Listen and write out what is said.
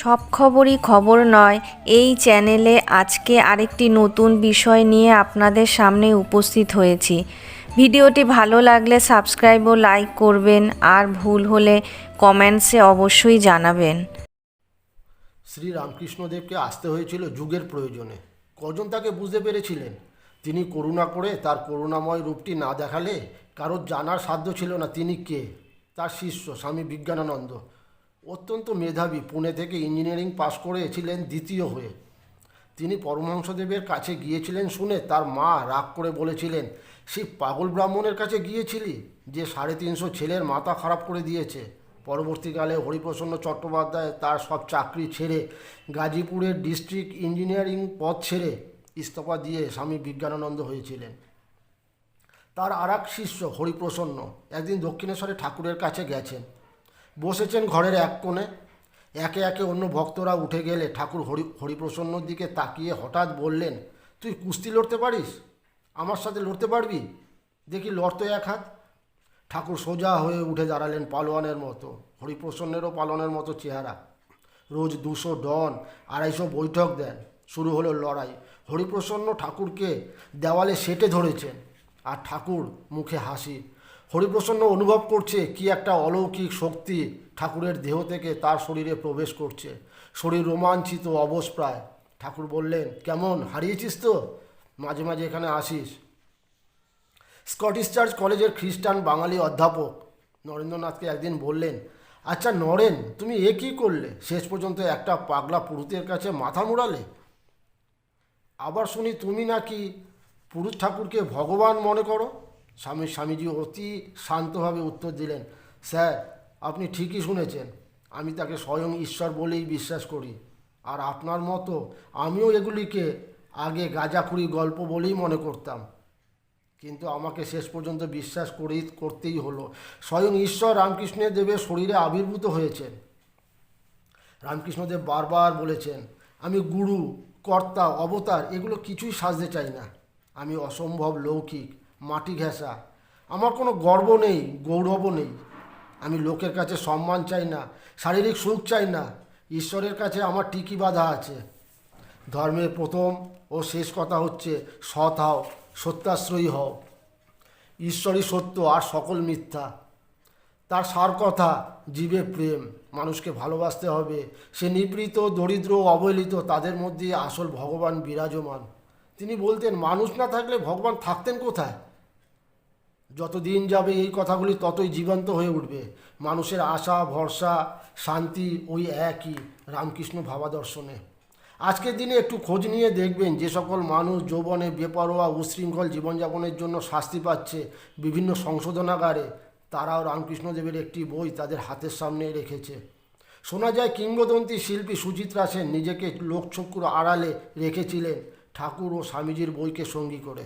সব খবরই খবর নয়, এই চ্যানেলে আজকে আরেকটি নতুন বিষয় নিয়ে আপনাদের সামনে উপস্থিত হয়েছি। ভিডিওটি ভালো লাগলে সাবস্ক্রাইব ও লাইক করবেন আর ভুল হলে কমেন্টসে অবশ্যই জানাবেন। শ্রী রামকৃষ্ণদেবকে আসতে হয়েছিল যুগের প্রয়োজনে। কজন তাকে বুঝতে পেরেছিলেন? তিনি করুণা করে তার করুণাময় রূপটি না দেখালে কারোর জানার সাধ্য ছিল না। তিনি কে? তার শিষ্য, স্বামী বিজ্ঞানানন্দ। অত্যন্ত মেধাবী, পুনে থেকে ইঞ্জিনিয়ারিং পাশ করেছিলেন দ্বিতীয় হয়ে। তিনি পরমহংসদেবের কাছে গিয়েছিলেন শুনে তার মা রাগ করে বলেছিলেন সেই পাগল ব্রাহ্মণের কাছে গিয়েছিলি যে সাড়ে তিনশো ছেলের মাথা খারাপ করে দিয়েছে? পরবর্তীকালে হরিপ্রসন্ন চট্টোপাধ্যায় তার সব চাকরি ছেড়ে গাজীপুরের ডিস্ট্রিক্ট ইঞ্জিনিয়ারিং পদ ছেড়ে ইস্তফা দিয়ে স্বামী বিজ্ঞানানন্দ হয়েছিলেন। তার আর এক শিষ্য হরিপ্রসন্ন একদিন দক্ষিণেশ্বরে ঠাকুরের কাছে গেছেন। বসেছেন ঘরের এক কোণে। একে একে অন্য ভক্তরা উঠে গেলে ঠাকুর হরি, হরিপ্রসন্নর দিকে তাকিয়ে হঠাৎ বললেন, তুই কুস্তি লড়তে পারিস? আমার সাথে লড়তে পারবি? দেখি লড়তো এক হাত? ঠাকুর সোজা হয়ে উঠে দাঁড়ালেন পালোয়ানের মতো, হরিপ্রসন্নেরও পালনের মতো চেহারা। রোজ দুশো ডন, আড়াইশো বৈঠক দেন, শুরু হলো লড়াই। হরিপ্রসন্ন ঠাকুরকে দেওয়ালে সেটে ধরেছেন, আর ঠাকুর মুখে হাসি। হরিপ্রসন্ন অনুভব করছে কি একটা অলৌকিক শক্তি ঠাকুরের দেহ থেকে তার শরীরে প্রবেশ করছে। শরীর রোমাঞ্চিত অবশ প্রায় ঠাকুর বললেন, কেমন? হারিয়েছিস তো? মাঝে মাঝে এখানে আসিস। স্কটিশ চার্চ কলেজের খ্রিস্টান বাঙালি অধ্যাপক নরেন্দ্রনাথকে একদিন বললেন আচ্ছা নরেন, তুমি এ কী করলে? শেষ পর্যন্ত একটা পাগলা পুরুতের কাছে মাথা মুড়ালে? আবার শুনি তুমি নাকি পুরুষ ঠাকুরকে ভগবান মনে করো? স্বামী স্বামীজি অতি শান্তভাবে উত্তর দিলেন, স্যার, আপনি ঠিকই শুনেছেন। আমি তাকে স্বয়ং ঈশ্বর বলেই বিশ্বাস করি। আর আপনার মতো আমিও এগুলিকে আগে গাঁজাখুরি গল্প বলেই মনে করতাম। কিন্তু আমাকে শেষ পর্যন্ত বিশ্বাস করেই করতেই হলো। স্বয়ং ঈশ্বর রামকৃষ্ণের দেবের শরীরে আবির্ভূত হয়েছেন। রামকৃষ্ণদেব বারবার বলেছেন, আমি গুরু, কর্তা, অবতার, এগুলো কিছুই সাজতে চাই না। আমি অসম্ভব লৌকিক। মাটি ঘেঁষা। আমার কোনো গর্ব নেই, গৌরবও নেই। আমি লোকের কাছে সম্মান চাই না, শারীরিক সুখ চাই না। ঈশ্বরের কাছে আমার টিকি বাধা আছে। ধর্মের প্রথম ও শেষ কথা হচ্ছে, সৎ হও, সত্যাশ্রয়ী হও। ঈশ্বরই সত্য, আর সকল মিথ্যা। তার সার কথা, জীবে প্রেম। মানুষকে ভালোবাসতে হবে। সে নিপীড়িত, দরিদ্র অবহেলিত, তাদের মধ্যে আসল ভগবান বিরাজমান। তিনি বলতেন, মানুষ না থাকলে ভগবান থাকতেন কোথায়? যত দিন যাবে এই কথাগুলি ততই জীবন্ত হয়ে উঠবে। মানুষের আশা, ভরসা, শান্তি ওই একই রামকৃষ্ণ ভাবাদর্শনে। আজকের দিনে একটু খোঁজ নিয়ে দেখবেন যে সকল মানুষ যৌবনে বেপরোয়া, উশৃঙ্খল জীবনযাপনের জন্য শাস্তি পাচ্ছে বিভিন্ন সংশোধনাগারে। তারাও রামকৃষ্ণদেবের একটি বই তাদের হাতের সামনে রেখেছে। শোনা যায় কিংবদন্তি শিল্পী সুচিত্রা সেন নিজেকে লোকচক্ষুর আড়ালে রেখেছিলেন। ঠাকুর ও স্বামীজির বইকে সঙ্গী করে।